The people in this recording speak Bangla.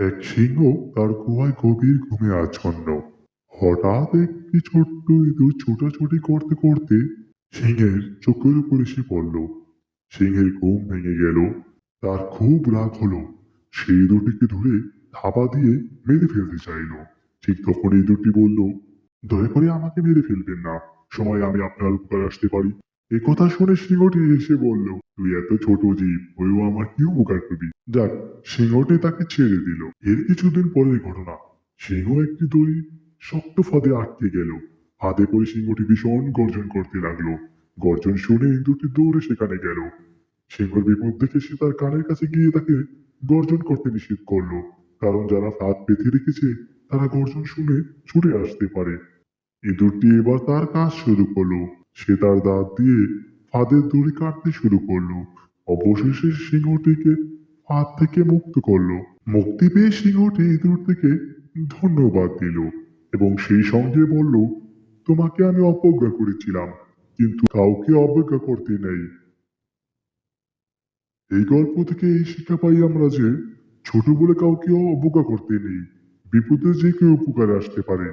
এক সিংহ তার গুহায় গভীর ঘুমে আচ্ছন্ন। হঠাৎ একটি ছোট্ট ইঁদুর ছোটাছুটি করতে করতে সিংহের চোখের উপর এসে পড়ল। সিংহের ঘুম ভেঙে গেল। তার খুব রাগ হলো। সেই ইঁদুরটিকে ধরে থাবা দিয়ে মেরে ফেলতে চাইল। ঠিক তখন ইঁদুরটি বলল, দয়া করে আমাকে মেরে ফেলবেন না। সময় আমি আপনার উপকার আসতে পারি। এ কথা শুনে সিংহটি এসে বলল, তুই এত ছোট জীব, হয়েও আমার কি উপকার করবি যাক, সিংহটি তাকে ছেড়ে দিল। এর কিছুদিন পরের ঘটনা। সিংহ একটি দড়ি শক্ত ফাঁদে আটকে গেল। ফাঁদে পড়ে সিংহটি ভীষণ গর্জন করতে লাগল। গর্জন শুনে ইঁদুরটি দৌড়ে সেখানে গেল। সিংহর বিপদ দেখে সে তার কানের কাছে গিয়ে তাকে গর্জন করতে নিষেধ করল। কারণ যারা ফাঁদ পেতে রেখেছে, তারা গর্জন শুনে ছুটে আসতে পারে। ইঁদুরটি এবার তার কাজ শুরু করল। সে তার দাঁত দিয়ে ফাঁদের দড়ি কাটতে শুরু করল। অবশেষে সিংহটিকে ফাঁদ থেকে মুক্ত করল। মুক্তি পেয়ে সিংহটি ইঁদুর থেকে ধন্যবাদ দিল এবং সেই সঙ্গে বলল, তোমাকে আমি অবজ্ঞা করেছিলাম, কিন্তু কাউকে অবজ্ঞা করতে নেই। এই গল্প থেকে এই শিক্ষা পাই আমরা যে, ছোট বলে কাউকে অবজ্ঞা করতে নেই। বিপদে যে কেউ উপকারে আসতে পারে।